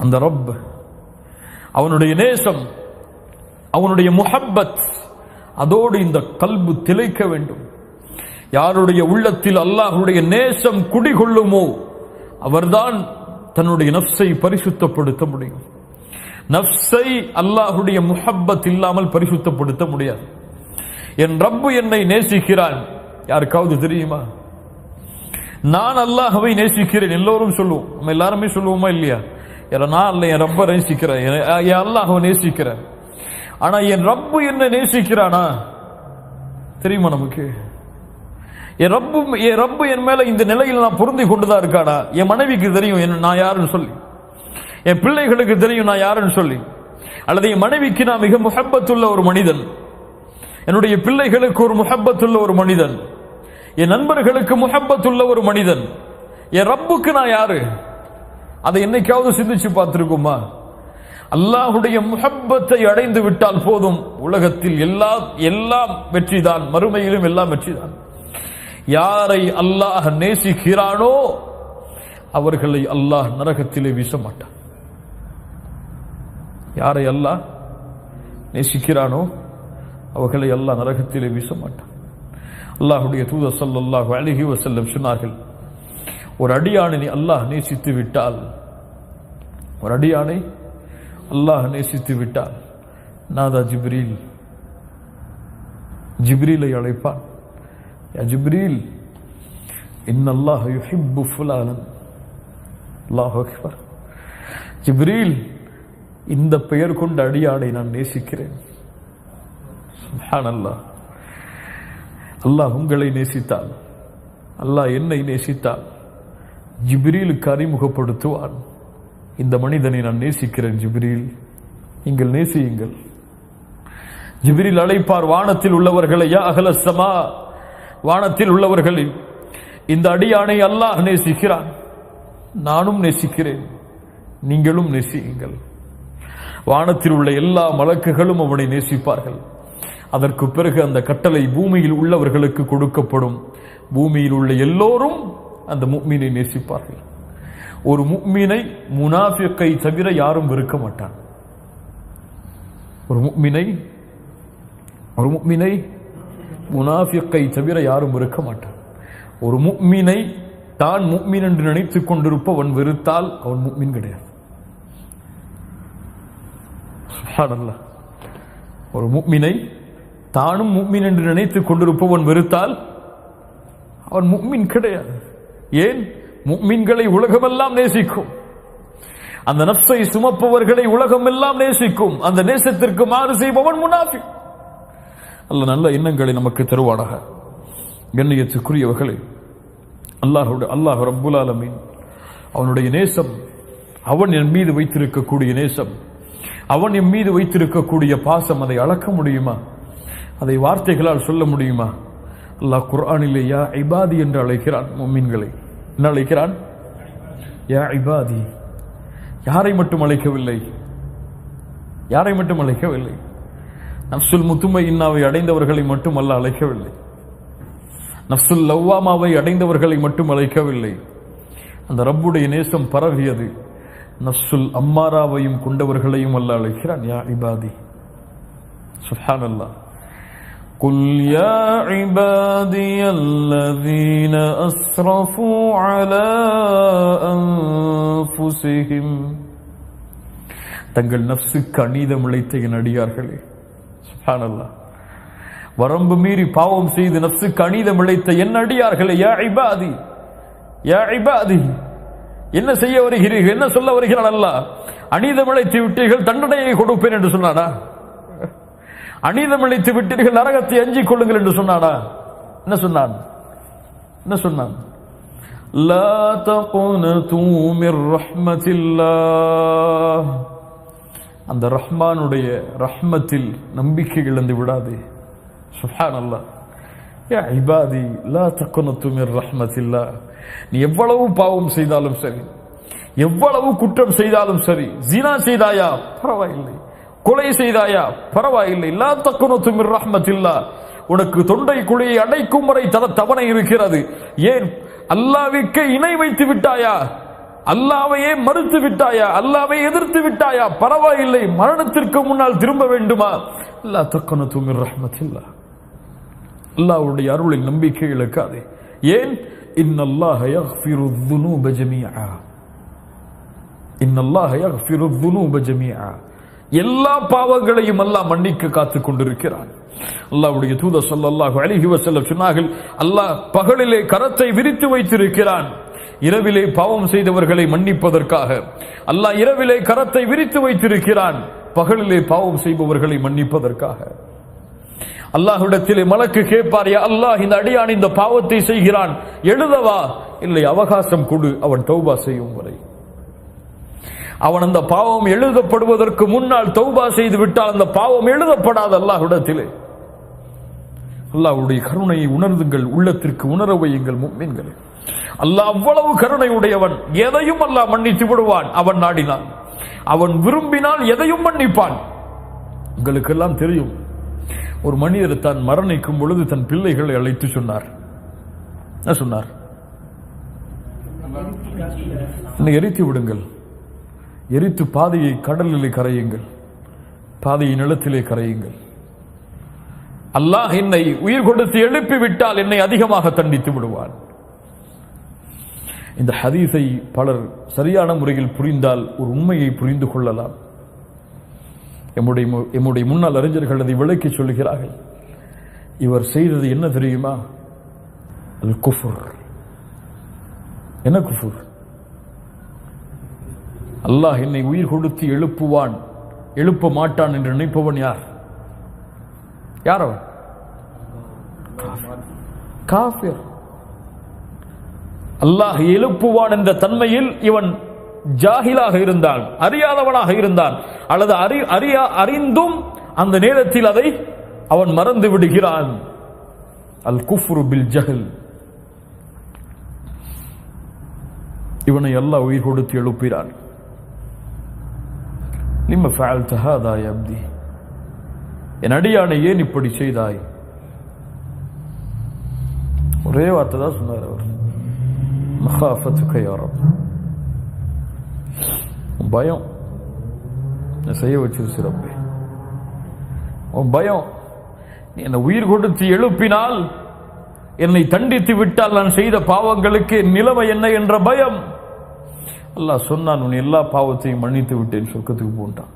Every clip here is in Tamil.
அந்த ரப் அவனுடைய நேசம் அவனுடைய முஹப்பத் அதோடு இந்த கல்பு திளைக்க வேண்டும். யாருடைய உள்ளத்தில் அல்லாஹுடைய நேசம் குடிகொள்ளுமோ அவர்தான் தன்னுடைய நஃப்ஸை பரிசுத்தப்படுத்த முடியும். நஃப்ஸை அல்லாஹுடைய முஹப்பத் இல்லாமல் பரிசுத்தப்படுத்த முடியாது. என் ரப்பு என்னை நேசிக்கிறான். யாருக்காவது தெரியுமா? நான் அல்லாஹவை நேசிக்கிறேன் எல்லோரும் சொல்லுவோம். நம்ம எல்லாருமே சொல்லுவோமா இல்லையா? ஏன்னா நான் இல்லை என் ரொம்ப நேசிக்கிறேன். என் அல்லாஹ் நேசிக்கிறேன். ஆனால் என் ரப்பு என்ன நேசிக்கிறானா? தெரியுமா நமக்கு? என் ரப்பு என் ரப்பு என் மேலே இந்த நிலையில் நான் பொருந்தி கொண்டுதான் இருக்காடா என் மனைவிக்கு தெரியும் என் நான் யாருன்னு சொல்லி. என் பிள்ளைகளுக்கு தெரியும் நான் யாருன்னு சொல்லி. அல்லது என் மனைவிக்கு நான் மிக முகப்பத்துள்ள ஒரு மனிதன். என்னுடைய பிள்ளைகளுக்கு ஒரு முகப்பத்துள்ள ஒரு மனிதன். என் நண்பர்களுக்கு முகப்பத்துள்ள ஒரு மனிதன். என் ரப்புக்கு நான் யாரு? அதை என்னைக்காவது சிந்திச்சு பார்த்திருக்குமா? அல்லாஹுடைய முகப்பத்தை அடைந்து விட்டால் போதும். உலகத்தில் எல்லா எல்லாம் வெற்றிதான். மறுமையிலும் எல்லாம் வெற்றிதான். யாரை அல்லாஹ் நேசிக்கிறானோ அவர்களை அல்லாஹ் நரகத்திலே வீச மாட்டான். யாரை அல்லாஹ் நேசிக்கிறானோ அவர்களை அல்லாஹ் நரகத்திலே வீச மாட்டான். அல்லாஹுடைய தூத ஸல்லல்லாஹு அழகி வசல்லம் சொன்னார்கள் ஒரு அடியானை அல்லாஹ் நேசித்து விட்டால் ஒரு அடியானை அல்லாஹ் நேசித்து விட்டார் நாதா ஜிப்ரீல். ஜிப்ரீலை அழைப்பான். யா ஜிப்ரீல் இன்னல்லாஹ் யுஹிப்பு ஃபுலாலன் அல்லாஹ் அக்பர். ஜிப்ரீல் இந்த பெயர் கொண்ட அடியானை நான் நேசிக்கிறேன். அல்லாஹ் அல்லாஹ் உங்களை நேசித்தால். அல்லாஹ் என்னை நேசித்தால். ஜிப்ரீலுக்கு அறிமுகப்படுத்துவான். இந்த மனிதனை நான் நேசிக்கிறேன் ஜிப்ரீல். நீங்கள் நேசியுங்கள். ஜிப்ரில் அழைப்பார் வானத்தில் உள்ளவர்களை யா சமா வானத்தில் உள்ளவர்களை இந்த அடியானை அல்லாஹ் நேசிக்கிறான். நானும் நேசிக்கிறேன். நீங்களும் நேசியுங்கள். வானத்தில் உள்ள எல்லா மலக்குகளும் அவனை நேசிப்பார்கள். அதற்கு பிறகு அந்த கட்டளை பூமியில் உள்ளவர்களுக்கு கொடுக்கப்படும். பூமியில் உள்ள எல்லோரும் அந்த மீனை நேசிப்பார்கள். ஒரு முக்மீனை முனாஃபிக்கை தவிர யாரும் வெறுக்க மாட்டான். ஒரு முக்மினை ஒரு முக்மினை முனாஃபிக்கை தவிர யாரும் வெறுக்க மாட்டான். ஒரு முக்மினை தான் முக்மின் என்று நினைத்துக் கொண்டிருப்பவன் வெறுத்தால் அவன் முக்மின் கிடையாது. ஒரு முக்மினை தானும் முக்மின் என்று நினைத்துக் கொண்டிருப்பவன் வெறுத்தால் அவன் முக்மின் கிடையாது. ஏன்? முக்மின்களை உலகமெல்லாம் நேசிக்கும். அந்த நப்சை சுமப்பவர்களை உலகமெல்லாம் நேசிக்கும். அந்த நேசத்திற்கு மாறு செய்பவன் முனாஃபி அல்ல நல்ல எண்ணங்களை நமக்கு தருவானாக. கண்ணியத்துக்குரியவர்களே அல்லாஹோட அல்லாஹ் ரப்புல் ஆலமீன். அவனுடைய நேசம் அவன் என் மீது வைத்திருக்கக்கூடிய நேசம் அவன் என் மீது வைத்திருக்கக்கூடிய பாசம் அதை அளக்க முடியுமா? அதை வார்த்தைகளால் சொல்ல முடியுமா? அல்லாஹ் குர்ஆனிலே யா இபாதி என்று அழைக்கிறான் மும்மின்களை என்ன அழைக்கிறான்? யா இபாதி யாரை மட்டும் அழைக்கவில்லை? யாரை மட்டும் அழைக்கவில்லை? நப்சுல் முத்துமை இன்னாவை அடைந்தவர்களை மட்டும் அல்ல அழைக்கவில்லை. நப்சுல் லவ்வாமாவை அடைந்தவர்களை மட்டும் அழைக்கவில்லை. அந்த ரப்புடைய நேசம் பரவியது. நப்சுல் அம்மாராவையும் கொண்டவர்களையும் அல்ல அழைக்கிறான். யா இபாதி சுஹான் அல்லாஹ் قل يا عبادي الذين أسرفوا على أنفسهم தங்கள் நப்சுக்கு அநீதம் இழைத்த என் அடியார்களே சுப்ஹானல்லாஹ் வரம்பு மீறி பாவம் செய்து நப்சுக்கு அநீதம் இழைத்த என் அடியார்களே யா இபாதி யா இபாதி என்ன செய்ய வருகிறீர்கள் என்ன சொல்ல வருகிறான் அல்லாஹ் அநீதம் இழைத்து விட்டீர்கள் தண்டனையை கொடுப்பேன் என்று சொன்னானா அநீதம் இழைத்து விட்டீர்கள் நரகத்தை அஞ்சிக் கொள்ளுங்கள் என்று சொன்னானா என்ன சொன்னான் என்ன சொன்னான் لا تقنطوا من رحمة الله அந்த ரஹ்மானுடைய ரஹ்மத்தில் நம்பிக்கை இழந்து விடாதே சுஹான் அல்லாஹ் யா இபாதி லா தக்குனத்து மிர் ரஹ்மத்தில்லா நீ எவ்வளவு பாவம் செய்தாலும் சரி எவ்வளவு குற்றம் செய்தாலும் சரி ஜினா செய்தாயா பரவாயில்லை கொலை செய்தாயா? பரவாயில்லை. இல்லா தக்குனு ரஹ்மத்தில்லா. உனக்கு தொண்டை குழியை அடைக்கும் வரை தர தவணை இருக்கிறது. ஏன்? அல்லாவிற்கு இணை வைத்து விட்டாயா? அல்லாவையே மறுத்து விட்டாயா? அல்லாவை எதிர்த்து விட்டாயா? பரவாயில்லை. மரணத்திற்கு முன்னால் திரும்ப வேண்டுமா? அல்லா தக்கன தூமிர் ரஹ்மத்தில்லா. அல்லாவுடைய அருளை நம்பிக்கை இழக்காதே. ஏன்? இன்னல்லாஹ யக்ஃபிரு துனூப ஜமீஆ. இன்னல்லாஹ யக்ஃபிரு துனூப ஜமீஆ. எல்லா பாவங்களையும் அல்லாஹ் மன்னிக்க காத்து கொண்டிருக்கிறான். அல்லாவுடைய தூத ஸல்லல்லாஹு அழகி வசல்ல சொன்னார்கள் அல்லாஹ் பகலிலே கரத்தை விரித்து வைத்திருக்கிறான். இரவிலே பாவம் செய்தவர்களை மன்னிப்பதற்காக. அல்லாஹ் இரவிலே கரத்தை விரித்து வைத்திருக்கிறான். பகலிலே பாவம் செய்பவர்களை மன்னிப்பதற்காக. அல்லாஹ்விடத்திலே மலக்கு கேட்பார் அல்லாஹ் இந்த அடியான் இந்த பாவத்தை செய்கிறான். எழுதவா? இல்லை அவகாசம் கொடு. அவன் தௌபா செய்யும் வரை. அவன் அந்த பாவம் எழுதப்படுவதற்கு முன்னால் தௌபா செய்து விட்டால் அந்த பாவம் எழுதப்படாத அல்லாஹ்விடத்திலே அல்லாஹ்வுடைய கருணையை உணர்ந்துங்கள் உள்ளத்திற்கு உணர வையுங்கள் முக்மீன்களே. அல்லாஹ் அவ்வளவு கருணை உடையவன் எதையும் அல்லாஹ் மன்னித்து விடுவான். அவன் நாடினான். அவன் விரும்பினால் எதையும் மன்னிப்பான். உங்களுக்கெல்லாம் தெரியும். ஒரு மனிதர் தான் மரணிக்கும் பொழுது தன் பிள்ளைகளை அழைத்து சொன்னார். என்ன சொன்னார்? என்னை எரித்து விடுங்கள். எரித்து பாதையை கடலிலே கரையுங்கள். பாதையை நிலத்திலே கரையுங்கள். அல்லாஹ் என்னை உயிர் கொடுத்து எழுப்பி விட்டால் என்னை அதிகமாக தண்டித்து விடுவான். இந்த ஹதீஸை பலர் சரியான முறையில் புரிந்தால் ஒரு உண்மையை புரிந்து கொள்ளலாம். எம்முடைய மு- எம்முடைய முன்னாள் அறிஞர்கள் அதை விளக்கி சொல்கிறார்கள் இவர் செய்தது என்ன தெரியுமா? அல் குஃபுர் என்ன குஃபுர்? அல்லாஹ் என்னை உயிர் கொடுத்து எழுப்புவான். எழுப்ப மாட்டான் என்று நினைப்பவன் யார்? யார் அவன்? காஃபிர். அல்லாஹ் எழுப்புவான் என்ற தன்மையில் இவன் ஜாகிலாக இருந்தான் அறியாதவனாக இருந்தான். அல்லது அறி அறியா அறிந்தும் அந்த நேரத்தில் அதை அவன் மறந்து விடுகிறான். அல் குஃப்ரு பில் ஜஹல். இவனை அல்லாஹ் உயிர் கொடுத்து எழுப்பிறான் லிம்ம ஃபேல் ஹாதா அப்தி? என் அடியானை ஏன் இப்படி செய்தாய்? ஒரே வார்த்தை தான் சொன்னார் அவர். மகாஃபத்து கையாரம் பயம். செய்ய வச்சது சிறப்பு உன் பயம். நீ என்னை உயிர் கொடுத்து எழுப்பினால் என்னை தண்டித்து விட்டால் நான் செய்த பாவங்களுக்கு நிலைமை என்ன என்ற பயம். அல்லாஹ் சொன்னான் உன் எல்லா பாவத்தையும் மன்னித்து விட்டேன் சொர்க்கத்துக்கு போன்றான்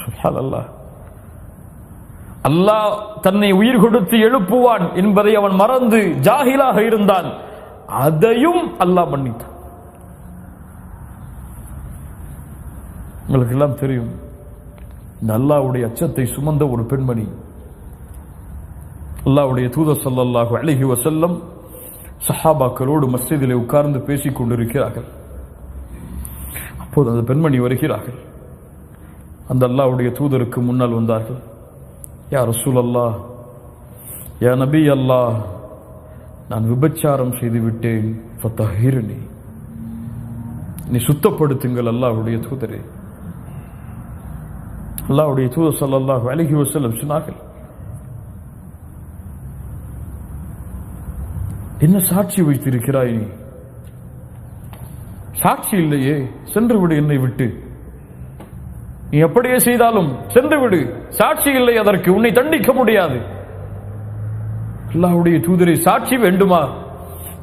சுப்ஹான் அல்லாஹ் அல்லாஹ் தன்னை உயிர் கொடுத்து எழுப்புவான் என்பதை அவன் மறந்து ஜாகிலாக இருந்தான். அதையும் அல்லாஹ் மன்னித்தான். உங்களுக்கு எல்லாம் தெரியும் இந்த அல்லாஹ்வுடைய அச்சத்தை சுமந்த ஒரு பெண்மணி அல்லாவுடைய தூதர் ஸல்லல்லாஹு அழகி வசல்லம் சஹாபாக்களோடு மஸ்ஜிதிலே உட்கார்ந்து பேசிக் கொண்டிருக்கிறார்கள். அப்போது அந்த பெண்மணி வருகிறார்கள். அந்த அல்லாவுடைய தூதருக்கு முன்னால் வந்தார்கள். யா ரசூல் அல்லாஹ் யா நபி அல்லா நான் விபச்சாரம் செய்து விட்டேன் நீ சுத்தப்படுத்துங்கள் அல்லாவுடைய தூதரே. அல்லாவுடைய தூதர் சல்லாஹ் அலைஹி வஸல்லம் சொன்னார்கள். என்ன சாட்சி வைத்திருக்கிறாய் நீ? சாட்சி இல்லையே சென்று விடு என்னை விட்டு. நீ எப்படியே செய்தாலும் சென்று விடு சாட்சி இல்லை அதற்கு உன்னை தண்டிக்க முடியாது. அல்லாவுடைய தூதரை சாட்சி வேண்டுமா?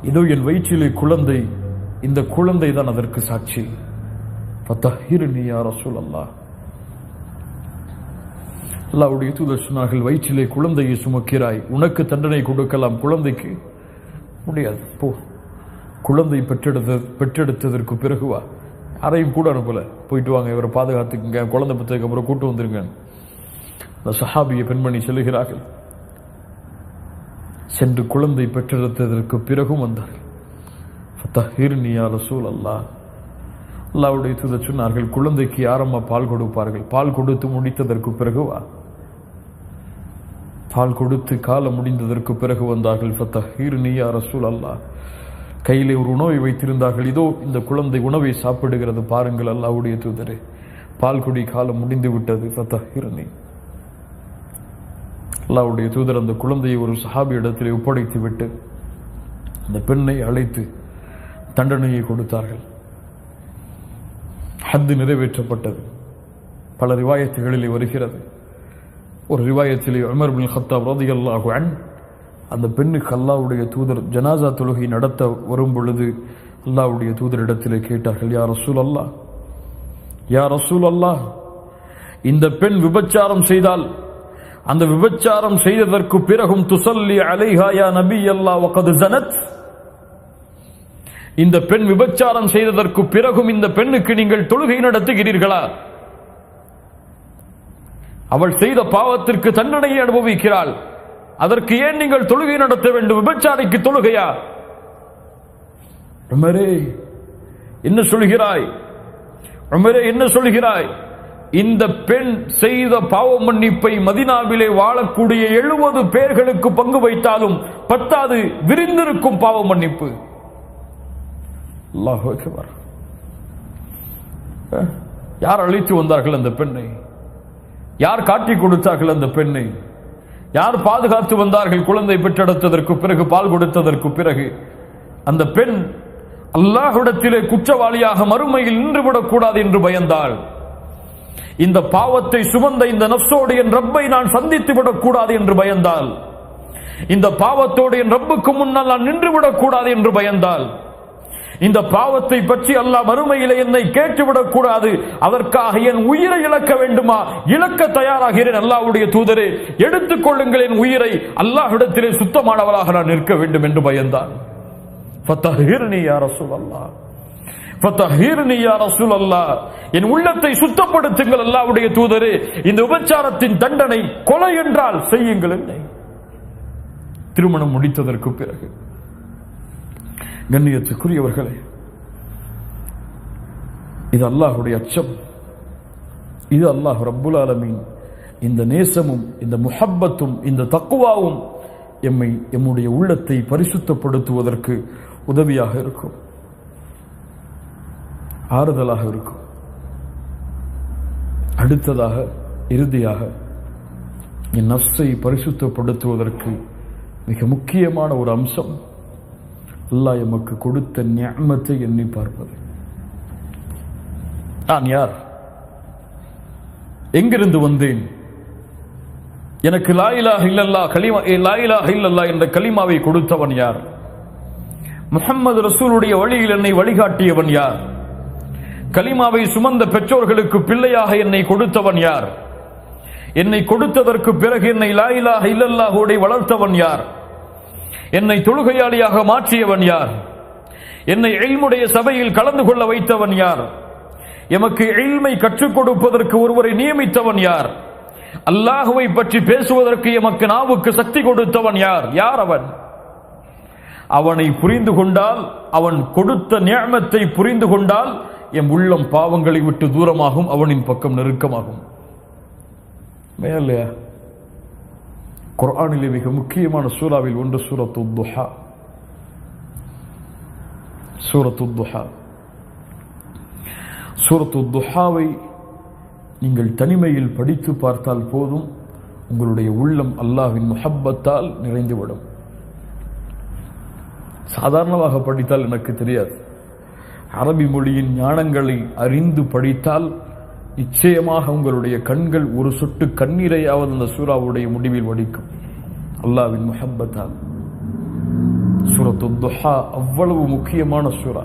இதோ என் வயிற்றிலே குழந்தை இந்த குழந்தை தான் அதற்கு சாட்சி. அல்லாவுடைய யா தூதர் சொன்னார்கள் வயிற்றிலே குழந்தையை சுமக்கிறாய் உனக்கு தண்டனை கொடுக்கலாம் குழந்தைக்கு. முடியாது போ. குழந்தை பெற்றெடுத்த பெற்றெடுத்ததற்கு பிறகுவா? அதையும் யாரையும் கூட அனுப்பல. போயிட்டு வாங்க இவரை பாதுகாத்துக்குங்க குழந்தை பெற்றதுக்கு அப்புறம் கூட்டு வந்துருங்க. அந்த சஹாபிய பெண்மணி செல்கிறார்கள் சென்று குழந்தை பெற்றெடுத்ததற்கு பிறகும் வந்தார்கள். ஃபத்தஹிர்னி யா ரசூல் அல்லாஹ் அல்லாவுடைய தூத சொன்னார்கள் குழந்தைக்கு யாரம்மா பால் கொடுப்பார்கள்? பால் கொடுத்து முடித்ததற்கு பிறகுவா? பால் கொடுத்து காலம் முடிந்ததற்கு பிறகு வந்தார்கள். ஃபத்தஹீர்னி நீயா ரசூல் அல்லாஹ் கையிலே ஒரு உணவை வைத்திருந்தார்கள். இதோ இந்த குழந்தை உணவை சாப்பிடுகிறது பாருங்கள் அல்லாவுடைய தூதரே. பால் குடி காலம் முடிந்து விட்டது. ஃபத்தா இருந்தேன் அல்லாவுடைய தூதர் அந்த குழந்தையை ஒரு சஹாபி இடத்திலே ஒப்படைத்து விட்டு அந்த பெண்ணை அழைத்து தண்டனையை கொடுத்தார்கள். ஹத்து நிறைவேற்றப்பட்டது. பல ரிவாயத்துகளிலே வருகிறது. ஒரு ரிவாயத்திலே அமர் பின் ஹத்தாப் ரதியல்லாஹு அன் அந்த பெண்ணுக்கு அல்லாவுடைய தூதர் ஜனாசா தொழுகை நடத்த வரும் பொழுது அல்லாவுடைய தூதரிடத்திலே கேட்டார்கள் யார் ரசூல் அல்லாஹ் யார் ரசூல் அல்லாஹ் இந்த பெண் விபச்சாரம் செய்தால் அந்த விபச்சாரம் செய்ததற்கு பிறகும் துசல்லி அலைஹாயா நபி அல்லாஹ் வகது ஜனத் இந்த பெண் விபச்சாரம் செய்ததற்கு பிறகும் இந்த பெண்ணுக்கு நீங்கள் தொழுகை நடத்துகிறீர்களா? அவள் செய்த பாவத்திற்கு தண்டனையை அனுபவிக்கிறாள். அதற்கு ஏன் நீங்கள் தொழுகை நடத்த வேண்டும்? விபச்சாரிக்கு தொழுகையா? உமரே என்ன சொல்கிறாய்? உமரே என்ன சொல்கிறாய்? இந்த பெண் செய்த பாவ மன்னிப்பை மதினாவிலே வாழக்கூடிய எழுபது பேர்களுக்கு பங்கு வைத்தாலும் பத்தாது விரிந்திருக்கும் பாவ மன்னிப்பு. யார் அழைத்து வந்தார்கள் அந்த பெண்ணை? யார் காட்டி கொடுத்தார்கள் அந்த பெண்ணை? யார் பாதுகாத்து வந்தார்கள் குழந்தை பெற்றெடுத்ததற்கு பிறகு பால் கொடுத்ததற்கு பிறகு? அந்த பெண் அல்லாஹுடத்திலே குற்றவாளியாக மறுமையில் நின்றுவிடக்கூடாது என்று பயந்தாள். இந்த பாவத்தை சுமந்த இந்த நப்சோடு என் ரப்பை நான் சந்தித்து விடக்கூடாது என்று பயந்தாள். இந்த பாவத்தோடு என் ரப்புக்கு முன்னால் நான் நின்று விடக்கூடாது என்று பயந்தாள். இந்த பாவத்தை பற்றி அல்லாஹ் மறுமையிலே என்னை கேட்டுவிடக் கூடாது. அதற்காக என் உயிரை இழக்க வேண்டுமா? இழக்க தயாராகிறேன் அல்லாஹ்வுடைய தூதரே. எடுத்துக் கொள்ளுங்கள் என் உயிரை. அல்லாஹ்விடத்திலே சுத்தமானவளாக நான் நிற்க வேண்டும் என்று பயந்தான். ஃபத்தஹிர்னி யா ரசூலல்லாஹ். என் உள்ளத்தை சுத்தப்படுத்துங்கள் அல்லாவுடைய தூதரே. இந்த உபச்சாரத்தின் தண்டனை கொலை என்றால் செய்யுங்கள் என்னை. திருமணம் முடித்ததற்கு பிறகு. கண்ணியத்துக்குரியவர்களே இது அல்லாஹுடைய அச்சம். இது அல்லாஹ் ரப்புல் ஆலமீன். இந்த நேசமும் இந்த முஹப்பத்தும் இந்த தக்குவாவும் எம்மை எம்முடைய உள்ளத்தை பரிசுத்தப்படுத்துவதற்கு உதவியாக இருக்கும். ஆறுதலாக இருக்கும். அடுத்ததாக இறுதியாக என் நஃப்ஸை பரிசுத்தப்படுத்துவதற்கு மிக முக்கியமான ஒரு அம்சம் அல்லாஹ் எமக்கு கொடுத்த ஞாமத்தை எண்ணி பார்ப்பது. நான் யார்? எங்கிருந்து வந்தேன்? எனக்கு லாயிலாக இல்லல்லா கலிமா லாயிலா லாயிலாக இல்லல்லா என்ற கலிமாவை கொடுத்தவன் யார்? முஹம்மது ரசூலுடைய வழியில் என்னை வழிகாட்டியவன் யார்? கலிமாவை சுமந்த பெற்றோர்களுக்கு பிள்ளையாக என்னை கொடுத்தவன் யார்? என்னை கொடுத்ததற்கு பிறகு என்னை லாயிலாக இல்லல்லாஹோடை வளர்த்தவன் யார்? என்னை தொழுகையாளியாக மாற்றியவன் யார்? என்னை எல்முடைய சபையில் கலந்து கொள்ள வைத்தவன் யார்? எமக்கு எல்மை கற்றுக் கொடுப்பதற்கு ஒருவரை நியமித்தவன் யார்? அல்லாஹுவை பற்றி பேசுவதற்கு எமக்கு நாவுக்கு சக்தி கொடுத்தவன் யார்? யார் அவன்? அவனை புரிந்து கொண்டால் அவன் கொடுத்த நியமத்தை புரிந்து கொண்டால் என் உள்ளம் பாவங்களை விட்டு தூரமாகும் அவனின் பக்கம் நெருக்கமாகும். மேலையா குரானிலே மிக முக்கியமான சூறாவில் ஒன்று சூரத்து துஹா. சூரத்து துஹா. சூரத்து துஹாவை நீங்கள் தனிமையில் படித்து பார்த்தால் போதும் உங்களுடைய உள்ளம் அல்லாஹ்வின் முஹப்பத்தால் நிறைந்துவிடும். சாதாரணமாக படித்தால் எனக்கு தெரியாது. அரபி மொழியின் ஞானங்களை அறிந்து படித்தால் நிச்சயமாக உங்களுடைய கண்கள் ஒரு சொட்டு கண்ணீரையாவது அந்த சூறாவுடைய முடிவில் வடிக்கும். அல்லாவின் முஹப்பத்தால் சூரத்து துஹா அவ்வளவு முக்கியமான சூறா.